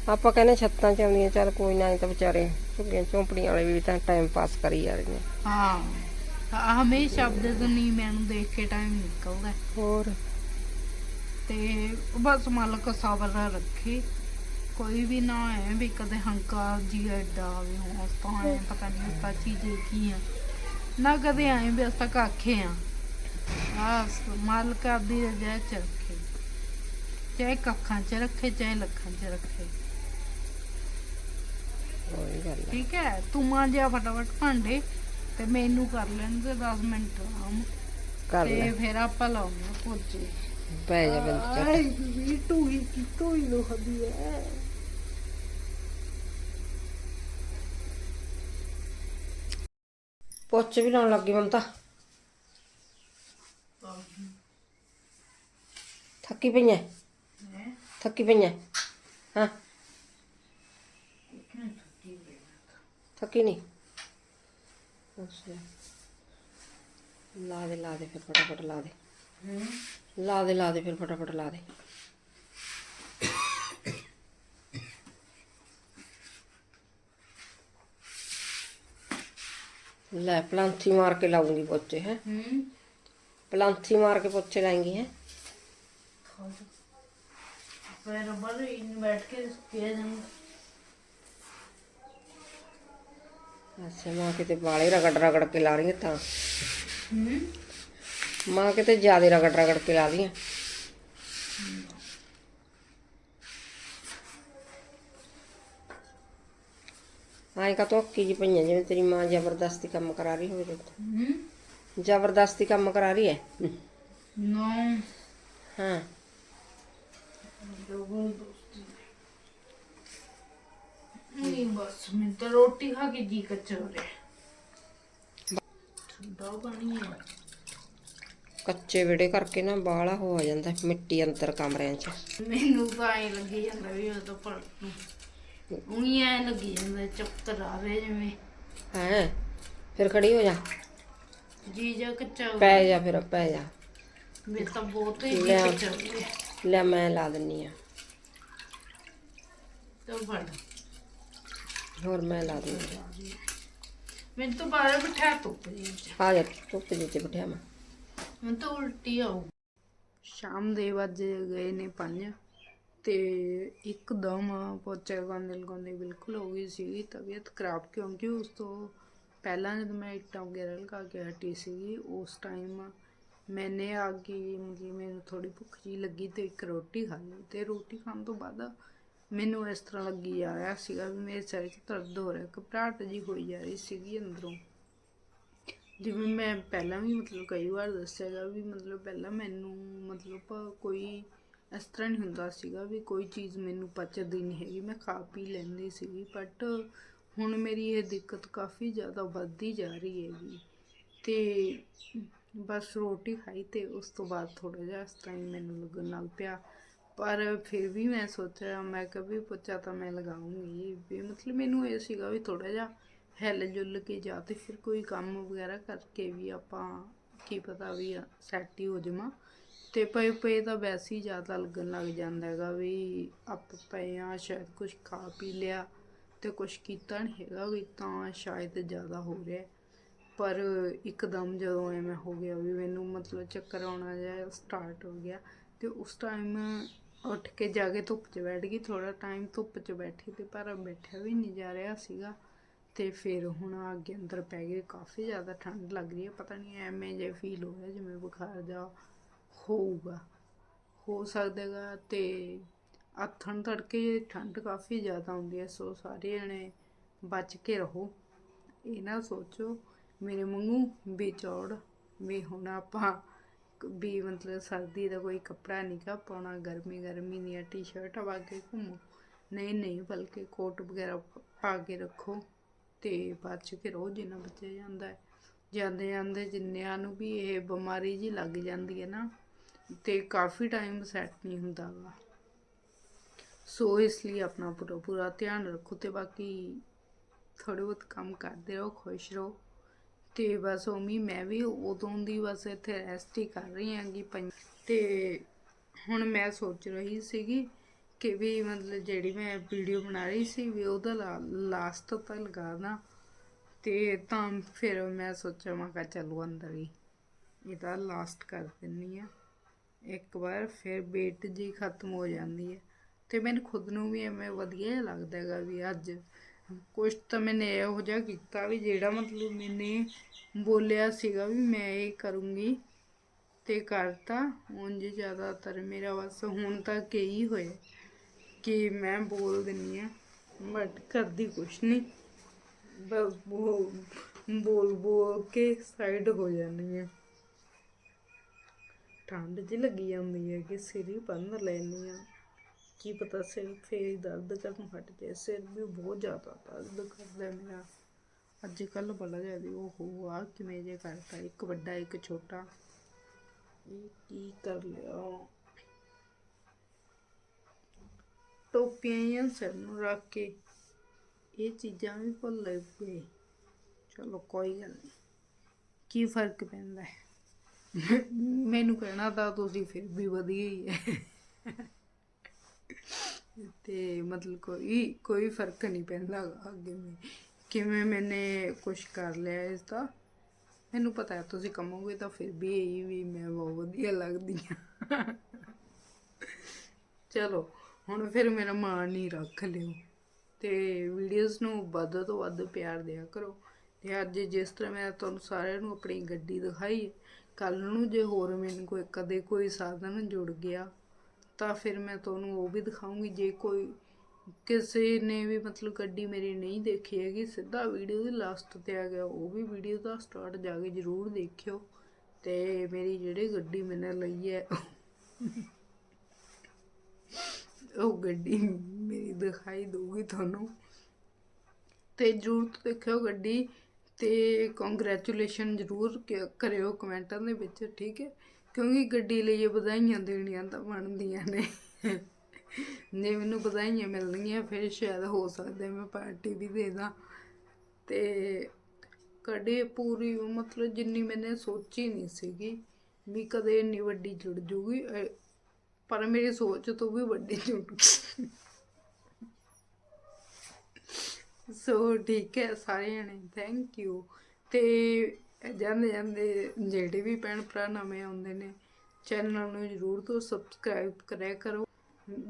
ਆਪਾਂ ਕਹਿੰਦੇ ਛੱਤਾਂ 'ਚ ਆਉਂਦੀਆਂ ਚੱਲ ਕੋਈ ਨਾ ਇਹ ਤਾਂ ਵਿਚਾਰੇ ਝੁੱਗੀਆਂ ਝੌਂਪੜੀਆਂ ਵਾਲੇ ਵੀ ਤਾਂ ਟਾਈਮ ਪਾਸ ਕਰੀ ਜਾ ਰਹੇ ਨੇ। ਹਾਂ ਹਾਂ ਹਮੇਸ਼ਾ ਤੋਂ ਨਹੀਂ ਮੈਨੂੰ ਦੇਖ ਕੇ ਟਾਈਮ ਨਿਕਲਦਾ। ਹੋਰ? ਤੇ ਬਸ ਮਾਲਕ ਸਬਰ ਰੱਖੇ। ਕੋਈ ਵੀ ਨਾ ਹੈ ਵੀ ਕਦੇ ਹੰਕਾਰ ਜੀ ਐਡਾ ਆਵੇ ਉਸ ਤੋਂ ਐ ਪਤਾ ਨਹੀਂ ਉਸ ਚੀਜ਼ ਕੀ ਆ ਨਾ ਕਦੇ ਆਏ ਵੀ ਅਸਾਂ ਕਾਖੇ ਆ। ਆਸ ਮਾਲਕ ਆਪਦੀ ਰਜਾ ਚ ਰੱਖੇ ਚਾਹੇ ਕੱਖਾਂ ਚ ਰੱਖੇ ਚਾਹੇ ਲੱਖਾਂ ਚ ਰੱਖੇ ਉਹੀ ਗੱਲ ਆ। ਠੀਕ ਹੈ ਤੂੰ ਮਾਂਜਿਆ ਫਟਾਫਟ ਭਾਂਡੇ ਤੇ ਮੈਨੂੰ ਕਰ ਲੈਣ ਦੇ 10 ਮਿੰਟ ਆਰਾਮ ਕਰ ਲੈ ਤੇ ਫਿਰ ਆਪਾਂ ਲਾਉਂਗੇ ਪੋਚੇ ਪੈ ਜਾ ਬਿੰਦ ਚੱਕ ਆਈ ਵੀ ਟੂਈ ਕੀ ਟੂਈ ਲੋਹਦੀ ਹੈ ਪੋਚੇ ਵੀ ਲਾਉਣ ਲੱਗੀ ਮਮਤਾ ਥੱਕੀ ਪਈਆਂ ਥੱਕੀ ਪਈਆਂ ਹਾਂ ਥੱਕੀ ਨਹੀਂ ਅੱਛਾ ਲਾ ਦੇ ਲਾ ਦੇ ਫਿਰ ਫਟਾਫਟ ਲਾ ਦੇ ਲਾ ਦੇ ਲਾ ਦੇ ਫਿਰ ਫਟਾਫਟ ਲਾ ਦੇ ਲੈ ਪਲਾਂਥੀ ਮਾਰ ਕੇ ਲਾਉਂਗੀ ਪੋਚੇ ਹੈ ਹੂੰ ਪਲਾਂਥੀ ਮਾਰ ਕੇ ਪੋਚੇ ਲਾਏਂਗੀ ਹੈ ਕਿਹਾ ਜਾਂਦਾ ਅੱਛਾ ਮਾਂ ਕਿਤੇ ਵਾਲੇ ਰਗੜ ਰਗੜ ਕੇ ਲਾ ਰਹੀ ਹੈ। ਤਾਂ ਮਾਂ ਕਿਤੇ ਜਿਆਦੇ ਰਗੜ ਰਗੜ ਕੇ ਲਾ ਰਹੀ ਹੈ ਆਏ ਕਾ ਤੋਂ ਕੀ ਜੀ ਪਈਆਂ ਜਿਵੇਂ ਤੇਰੀ ਮਾਂ ਜ਼ਬਰਦਸਤੀ ਕੰਮ ਕਰਾ ਰਹੀ ਹੋਵੇ ਤੇ ਹੂੰ। ਜ਼ਬਰਦਸਤੀ ਕੰਮ ਕਰਾ ਰਹੀ ਹੈ? ਨੋ। ਹਾਂ। ਨਹੀਂ ਬਸ ਮੈਂ ਤਾਂ ਰੋਟੀ ਖਾ ਕੇ ਜੀ ਕੱਚਾ ਹੋ ਰਿਹਾ। ਠੰਡਾ ਪਾਣੀ ਹੈ। ਕੱਚੇ ਵਿੜੇ ਕਰਕੇ ਨਾ ਬਾਹਲਾ ਹੋ ਜਾਂਦਾ ਮਿੱਟੀ ਅੰਦਰ ਕਮਰਿਆਂ 'ਚ। ਮੈਨੂੰ ਤਾਂ ਐ ਲੱਗੀ ਜਾਂਦਾ ਵੀ ਉਹ ਤਾਂ ਨੂੰ ਉਹੀ ਐ ਲੱਗੀ ਜਾਂਦਾ ਚੱਕਰ ਆਵੇ ਜਿਵੇਂ। ਹੈ ਫਿਰ ਖੜੀ ਹੋ ਜਾ। ਜੀ ਜਾ ਕੱਚਾ ਪੈ ਜਾ ਫਿਰ ਪੈ ਜਾ। ਮੇਰੇ ਤਾਂ ਬਹੁਤ ਹੀ। ਕੱਚਾ ਹੋ ਗਿਆ। ਲੈ ਮੈਂ ਲਾ ਦਿੰਨੀ ਆ। ਤਾਂ ਫੜ। ਹੋਰ ਮੈਂ ਲਾ ਦਿੰਨੀ ਮੈਨੂੰ ਤਾਂ ਬਾਹਰ ਬਿਠਾ ਧੁੱਪ ਜੀ ਆ ਜਾ ਧੁੱਪ ਜਿਹੇ 'ਚ ਬਿਠਿਆ ਮੈਂ। ਮੈਨੂੰ ਤਾਂ ਉਲਟੀ ਆਉ ਸ਼ਾਮ ਦੇ ਵੱਜ ਗਏ ਨੇ 5 ਤੇ ਇੱਕਦਮ ਪੋਚੇ ਲਗਾਉਂਦੇ ਲਗਾਉਂਦੇ ਬਿਲਕੁਲ ਹੋ ਗਈ ਸੀਗੀ ਤਬੀਅਤ ਖਰਾਬ ਕਿਉਂਕਿ ਉਸ ਤੋਂ ਪਹਿਲਾਂ ਜਦੋਂ ਮੈਂ ਇੱਟਾਂ ਵਗੈਰਾ ਲਗਾ ਕੇ ਹਟੀ ਸੀਗੀ ਉਸ ਟਾਈਮ ਮੈਨੇ ਆ ਕੇ ਮਤਲਬ ਮੈਨੂੰ ਥੋੜੀ ਭੁੱਖ ਜੀ ਲੱਗੀ ਤੇ ਇੱਕ ਰੋਟੀ ਖਾ ਲਈ ਤੇ ਰੋਟੀ ਖਾਣ ਤੋਂ ਬਾਅਦ ਮੈਨੂੰ ਇਸ ਤਰ੍ਹਾਂ ਲੱਗੀ ਜਾ ਰਿਹਾ ਸੀਗਾ ਵੀ ਮੇਰੇ ਸਿਰ 'ਚ ਦਰਦ ਹੋ ਰਿਹਾ, ਘਬਰਾਹਟ ਜੀ ਹੋਈ ਜਾ ਰਹੀ ਸੀਗੀ ਅੰਦਰੋਂ। ਜਿਵੇਂ ਮੈਂ ਪਹਿਲਾਂ ਵੀ ਮਤਲਬ ਕਈ ਵਾਰ ਦੱਸਿਆਗਾ ਵੀ ਮਤਲਬ ਪਹਿਲਾਂ ਮੈਨੂੰ ਮਤਲਬ ਕੋਈ ਇਸ ਤਰ੍ਹਾਂ ਨਹੀਂ ਹੁੰਦਾ ਸੀਗਾ ਵੀ ਕੋਈ ਚੀਜ਼ ਮੈਨੂੰ ਪਚਦੀ ਨਹੀਂ ਹੈਗੀ, ਮੈਂ ਖਾ ਪੀ ਲੈਂਦੀ ਸੀਗੀ ਬਟ ਹੁਣ ਮੇਰੀ ਇਹ ਦਿੱਕਤ ਕਾਫੀ ਜ਼ਿਆਦਾ ਵੱਧਦੀ ਜਾ ਰਹੀ ਹੈਗੀ। ਤੇ ਬਸ ਰੋਟੀ ਖਾਈ ਤੇ ਉਸ ਤੋਂ ਬਾਅਦ ਥੋੜਾ ਜਿਹਾ ਇਸ ਤਰ੍ਹਾਂ ਹੀ ਮੈਨੂੰ ਲੱਗਣ ਲੱਗ ਪਿਆ। ਪਰ ਫਿਰ ਵੀ ਮੈਂ ਸੋਚਿਆ, ਮੈਂ ਕभी ਪੁੱਛਾ ਤਾਂ ਮੈਂ ਲਗਾਉਂਗੀ ਵੀ ਮਤਲਬ ਮੈਨੂੰ ਇਹ ਸੀਗਾ ਵੀ ਥੋੜਾ ਜਿਹਾ ਹਿੱਲ ਜੁਲ ਕੇ ਜਾ ਤੇ ਫਿਰ ਕੋਈ ਕੰਮ ਵਗੈਰਾ ਕਰਕੇ ਵੀ ਆਪਾਂ ਕੀ ਪਤਾ ਵੀ ਸੈੱਟ ਹੀ ਹੋ ਜਾਵਾਂ। ਤੇ ਪਏ ਪਏ ਤਾਂ ਵੈਸੇ ਹੀ ਜ਼ਿਆਦਾ ਲੱਗਣ ਲੱਗ ਜਾਂਦਾ ਹੈਗਾ ਵੀ ਆਪ ਪਏ ਆ ਸ਼ਾਇਦ ਕੁਝ ਖਾ ਪੀ ਲਿਆ ਤੇ ਕੁਝ ਕੀਤਾ ਨਹੀਂ ਹੈਗਾ ਵੀ ਤਾਂ ਸ਼ਾਇਦ ਜ਼ਿਆਦਾ ਹੋ ਰਿਹਾ। ਪਰ ਇੱਕਦਮ ਜਦੋਂ ਐਵੇਂ ਹੋ ਗਿਆ ਵੀ ਮੈਨੂੰ ਮਤਲਬ ਚੱਕਰ ਆਉਣਾ ਜਿਹਾ ਸਟਾਰਟ ਹੋ ਗਿਆ ਤੇ ਉਸ ਟਾਈਮ ਉੱਠ ਕੇ ਜਾ ਕੇ ਧੁੱਪ 'ਚ ਬੈਠ ਗਈ ਥੋੜਾ ਟਾਈਮ ਧੁੱਪ 'ਚ ਬੈਠੀ ਤੇ ਪਰ ਬੈਠਿਆ ਵੀ ਨਹੀਂ ਜਾ ਰਿਹਾ ਸੀਗਾ ਤੇ ਫਿਰ ਹੁਣ ਅੱਗੇ ਅੰਦਰ ਪੈ ਗਏ, ਕਾਫੀ ਜ਼ਿਆਦਾ ਠੰਡ ਲੱਗ ਰਹੀ ਹੈ, ਪਤਾ ਨਹੀਂ ਐਵੇਂ ਜੇ ਫੀਲ ਹੋ ਰਿਹਾ ਜਿਵੇਂ ਬੁਖਾਰ ਜਾ ਹੋਊਗਾ। ਹੋ ਸਕਦਾਗਾ ਤੇ ਆਥਣ ਤੜਕੇ ਠੰਡ ਕਾਫੀ ਜ਼ਿਆਦਾ ਹੁੰਦੀ ਹੈ, ਸੋ ਸਾਰੇ ਜਣੇ ਬਚ ਕੇ ਰਹੋ, ਇਹ ਨਾ ਸੋਚੋ। ਮੇਰੇ ਮੰਗੂ ਬੇਚੌੜ ਵੀ ਹੁਣ ਆਪਾਂ ਵੀ ਮਤਲਬ ਸਰਦੀ ਦਾ ਕੋਈ ਕੱਪੜਾ ਨਹੀਂ ਕਾ ਪਾਉਣਾ, ਗਰਮੀ ਗਰਮੀ ਦੀਆਂ ਟੀ-ਸ਼ਰਟ ਪਾ ਕੇ ਘੁੰਮੋ। ਨਹੀਂ ਨਹੀਂ, ਬਲਕਿ ਕੋਟ ਵਗੈਰਾ ਪਾ ਕੇ ਰੱਖੋ ਤੇ ਚ ਕੇ ਰਹੋ ਜਿੰਨਾ ਬਚਿਆ ਜਾਂਦਾ ਹੈ। ਜਾਂਦੇ ਜਾਂਦੇ ਜਿੰਨਿਆਂ ਨੂੰ ਵੀ ਇਹ ਬਿਮਾਰੀ ਜੀ ਲੱਗ ਜਾਂਦੀ ਹੈ ਨਾ, ਤੇ ਕਾਫੀ ਟਾਈਮ ਸੈੱਟ ਨਹੀਂ ਹੁੰਦਾ ਵਾ ਸੋ, ਇਸ ਲਈ ਆਪਣਾ ਪੂਰਾ ਪੂਰਾ ਧਿਆਨ ਰੱਖੋ ਤੇ ਬਾਕੀ ਥੋੜ੍ਹੇ ਬਹੁਤ ਕੰਮ ਕਰਦੇ ਰਹੋ, ਖੁਸ਼ ਰਹੋ। ਤੇ ਬਸ ਉਮੀ ਮੈਂ ਵੀ ਉਦੋਂ ਦੀ ਬਸ ਇੱਥੇ ਰੈਸਟ ਹੀ ਕਰ ਰਹੀ ਹਾਂਗੀ ਪੰ- ਤੇ ਹੁਣ ਮੈਂ ਸੋਚ ਰਹੀ ਸੀਗੀ ਕਿ ਵੀ ਮਤਲਬ ਜਿਹੜੀ ਮੈਂ ਵੀਡੀਓ ਬਣਾ ਰਹੀ ਸੀ ਵੀ ਉਹਦਾ ਲਾਸਟ ਤਾਂ ਲਗਾ ਦਾਂ। ਤੇ ਤਾਂ ਫਿਰ ਮੈਂ ਸੋਚਿਆ ਮੈਂ ਕਿਹਾ ਚਲੋ ਅੰਦਰ ਹੀ ਇਹਦਾ ਲਾਸਟ ਕਰ ਦਿੰਨੀ ਆ ਇੱਕ ਵਾਰ ਫਿਰ ਵੇਟ ਜੀ ਖਤਮ ਹੋ ਜਾਂਦੀ ਹੈ। ਤੇ ਮੈਨੂੰ ਖੁਦ ਨੂੰ ਵੀ ਐਵੇਂ ਵਧੀਆ ਜਿਹਾ ਲੱਗਦਾ ਹੈਗਾ ਵੀ ਅੱਜ ਕੁਛ ਤਾਂ ਮੈਨੇ ਇਹੋ ਜਿਹਾ ਕੀਤਾ ਵੀ ਜਿਹੜਾ ਮਤਲਬ ਮੈਨੇ ਬੋਲਿਆ ਸੀਗਾ ਵੀ ਮੈਂ ਇਹ ਕਰੂੰਗੀ ਤੇ ਕਰਤਾ। ਉਂਝ ਜ਼ਿਆਦਾਤਰ ਮੇਰਾ ਬਸ ਹੁਣ ਤੱਕ ਇਹੀ ਹੋਇਆ ਕਿ ਮੈਂ ਬੋਲ ਦਿੰਨੀ ਆ ਬਟ ਕਰਦੀ ਕੁਛ ਨਹੀਂ ਬਸ ਬੋ- ਬੋਲ ਬੋਲ ਕੇ ਸਾਈਡ ਹੋ ਜਾਂਦੀ ਆ। ਠੰਡ ਜਿਹੀ ਲੱਗੀ ਜਾਂਦੀ ਹੈ ਕਿ ਸਿਰ ਹੀ ਬੰਨ ਲੈਣੀ ਆ। ਕੀ ਪਤਾ ਸਿਰ ਫੇਰ ਦਰਦ ਕਰਨ ਹਟ ਜਾਏ, ਸਿਰ ਵੀ ਬਹੁਤ ਜ਼ਿਆਦਾ ਦਰਦ ਕਰਦਾ ਮੇਰਾ। ਅੱਜ ਕੱਲ ਬੜਾ ਜ਼ਿਆਦਾ ਉਹ ਹੋ ਆ ਕਿਵੇਂ ਜੇ ਕਰਤਾ, ਇੱਕ ਵੱਡਾ, ਇੱਕ ਛੋਟਾ। ਇਹ ਕੀ ਕਰ ਲਿਆ? ਟੋਪੀਆਂ ਸਿਰ ਨੂੰ ਰੱਖ ਕੇ ਇਹ ਚੀਜ਼ਾਂ ਵੀ ਭੁੱਲ ਗਏ। ਚਲੋ ਕੋਈ ਗੱਲ ਨਹੀਂ। ਕੀ ਫ਼ਰਕ ਪੈਂਦਾ ਹੈ? ਮੈਨੂੰ ਕਹਿਣਾ ਤਾਂ ਤੁਸੀਂ ਫਿਰ ਵੀ ਵਧੀਆ ਹੀ ਹੈ। ਤੇ ਮਤਲਬ ਕੋਈ ਕੋਈ ਫ਼ਰਕ ਨਹੀਂ ਪੈਂਦਾ ਅੱਗੇ ਮੈਂ ਕਿਵੇਂ ਮੈਨੇ ਕੁਝ ਕਰ ਲਿਆ ਇਸ ਦਾ? ਮੈਨੂੰ ਪਤਾ ਹੈ, ਤੁਸੀਂ ਕਮੋਗੇ ਤਾਂ ਫਿਰ ਵੀ ਇਹ ਵੀ ਮੈਂ ਬਹੁਤ ਵਧੀਆ ਲੱਗਦੀ ਹਾਂ। ਚਲੋ, ਹੁਣ ਫਿਰ ਮੇਰਾ ਮਾਣ ਨਹੀਂ ਰੱਖ ਲਿਓ। ਤੇ ਵੀਡੀਓਜ਼ ਨੂੰ ਵੱਧ ਤੋਂ ਵੱਧ ਪਿਆਰ ਦਿਆ ਕਰੋ। ਤੇ ਅੱਜ ਜਿਸ ਤਰ੍ਹਾਂ ਮੈਂ ਤੁਹਾਨੂੰ ਸਾਰਿਆਂ ਨੂੰ ਆਪਣੀ ਗੱਡੀ ਦਿਖਾਈ ਕੱਲ ਨੂੰ ਜੇ ਹੋਰ ਮੈਨੂੰ ਕੋਈ, ਕਦੇ ਕੋਈ ਸਾਧਨ ਜੁੜ ਗਿਆ ਤਾਂ ਫਿਰ ਮੈਂ ਤੁਹਾਨੂੰ ਉਹ ਵੀ ਦਿਖਾਉਂਗੀ, ਜੇ ਕੋਈ ਕਿਸੇ ਨੇ ਵੀ ਮਤਲਬ ਗੱਡੀ ਮੇਰੀ ਨਹੀਂ ਦੇਖੀ ਹੈਗੀ, ਸਿੱਧਾ ਵੀਡੀਓ ਦੇ ਲਾਸਟ ਤੇ ਆ ਗਿਆ, ਉਹ ਵੀ ਵੀਡੀਓ ਦਾ ਸਟਾਰਟ ਜਾ ਕੇ ਜ਼ਰੂਰ ਦੇਖਿਓ ਤੇ ਮੇਰੀ ਜਿਹੜੀ ਗੱਡੀ ਮੈਨੇ ਲਈ ਹੈ, ਉਹ ਗੱਡੀ ਮੇਰੀ ਦਿਖਾਈ ਦਊਗੀ ਤੁਹਾਨੂੰ। ਤੇ ਜ਼ਰੂਰ ਦੇਖਿਓ ਗੱਡੀ ਤੇ ਕੰਗ੍ਰੈਚੁਲੇਸ਼ਨ ਜ਼ਰੂਰ ਕਰਿਓ ਕਮੈਂਟਾਂ ਦੇ ਵਿੱਚ, ਠੀਕ ਹੈ? ਕਿਉਂਕਿ ਗੱਡੀ ਲਈ ਇਹ ਵਧਾਈਆਂ ਦੇਣੀਆਂ ਤਾਂ ਬਣਦੀਆਂ ਨੇ। ਜੇ ਮੈਨੂੰ ਵਧਾਈਆਂ ਮਿਲਣਗੀਆਂ, ਫਿਰ ਸ਼ਾਇਦ ਹੋ ਸਕਦਾ ਮੈਂ ਪਾਰਟੀ ਵੀ ਦੇ ਦਾਂ। ਤੇ ਕਦੇ ਪੂਰੀ ਮਤਲਬ ਜਿੰਨੀ ਮੈਨੇ ਸੋਚੀ ਨਹੀਂ ਸੀਗੀ ਵੀ ਕਦੇ ਇੰਨੀ ਵੱਡੀ ਜੁੜ ਜੂਗੀ ਪਰ ਮੇਰੀ ਸੋਚ ਤੋਂ ਵੀ ਵੱਡੀ ਜੁੜ ਗਈ। ਸੋ, ਠੀਕ ਹੈ ਸਾਰਿਆਂ ਨੇ ਥੈਂਕ ਯੂ ਤੇ ਜਾਂਦੇ ਜਾਂਦੇ ਜਿਹੜੇ ਵੀ ਭੈਣ ਭਰਾ ਨਵੇਂ ਆਉਂਦੇ ਨੇ ਚੈਨਲ ਨੂੰ ਜਰੂਰ ਤੋਂ ਸਬਸਕ੍ਰਾਈਬ ਕਰਿਆ ਕਰੋ।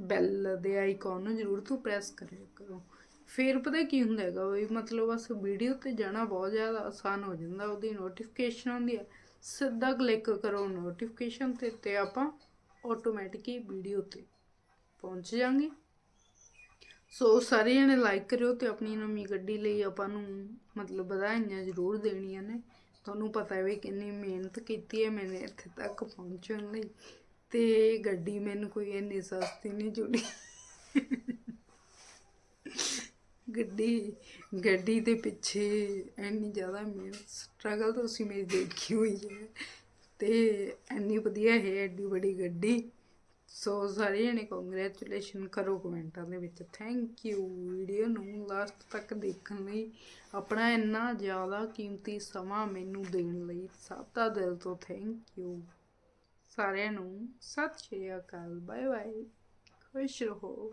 ਬੈਲ ਦੇ ਆਈਕਨ ਨੂੰ ਜਰੂਰ ਤੋਂ ਪ੍ਰੈਸ ਕਰਿਆ ਕਰੋ। ਫਿਰ ਪਤਾ ਕੀ ਹੁੰਦਾ ਹੈਗਾ ਵੀ ਮਤਲਬ ਬਸ ਵੀਡੀਓ ਤੇ ਜਾਣਾ ਬਹੁਤ ਜ਼ਿਆਦਾ ਆਸਾਨ ਹੋ ਜਾਂਦਾ, ਉਹਦੀ ਨੋਟੀਫਿਕੇਸ਼ਨ ਆਉਂਦੀ ਹੈ ਸਿੱਧਾ ਕਲਿੱਕ ਕਰੋ ਨੋਟੀਫਿਕੇਸ਼ਨ ਤੇ ਤੇ ਆਪਾਂ ਆਟੋਮੈਟਿਕ ਵੀਡੀਓ ਤੇ ਪਹੁੰਚ ਜਾਾਂਗੇ। ਸੋ ਸਾਰੇ ਜਣੇ ਲਾਈਕ ਕਰਿਓ ਤੇ ਆਪਣੀ ਨਵੀਂ ਗੱਡੀ ਲਈ ਆਪਾਂ ਨੂੰ ਮਤਲਬ ਵਧਾਈਆਂ ਜ਼ਰੂਰ ਦੇਣੀਆਂ ਨੇ। ਤੁਹਾਨੂੰ ਪਤਾ ਹੈ ਵੀ ਕਿੰਨੀ ਮਿਹਨਤ ਕੀਤੀ ਹੈ, ਮੈਨੇ ਇੱਥੇ ਤੱਕ ਪਹੁੰਚਣ ਲਈ। ਤੇ ਗੱਡੀ ਮੈਨੂੰ ਕੋਈ ਇੰਨੀ ਸਸਤੀ ਨਹੀਂ ਜੁੜੀ। ਗੱਡੀ ਗੱਡੀ ਦੇ ਪਿੱਛੇ ਇੰਨੀ ਜ਼ਿਆਦਾ ਮਿਹਨਤ ਸਟਰਗਲ ਤਾਂ ਤੁਸੀਂ ਮੇਰੀ ਦੇਖੀ ਹੋਈ ਹੈ। ਤੇ ਇੰਨੀ ਵਧੀਆ ਹੈ, ਐਡੀ ਬੜੀ ਗੱਡੀ। ਸੋ ਸਾਰੇ ਜਣੇ ਕੰਗ੍ਰੈਚੁਲੇਸ਼ਨ ਕਰੋ ਕਮੈਂਟਾਂ ਦੇ ਵਿੱਚ। ਥੈਂਕ ਯੂ ਵੀਡੀਓ ਨੂੰ ਲਾਸਟ ਤੱਕ ਦੇਖਣ ਲਈ ਆਪਣਾ ਇੰਨਾ ਜ਼ਿਆਦਾ ਕੀਮਤੀ ਸਮਾਂ ਮੈਨੂੰ ਦੇਣ ਲਈ ਸਭ ਦਾ ਦਿਲ ਤੋਂ ਥੈਂਕ ਯੂ ਸਾਰਿਆਂ ਨੂੰ ਸਤਿ ਸ਼੍ਰੀ ਅਕਾਲ। ਬਾਏ ਬਾਏ ਖੁਸ਼ ਰਹੋ।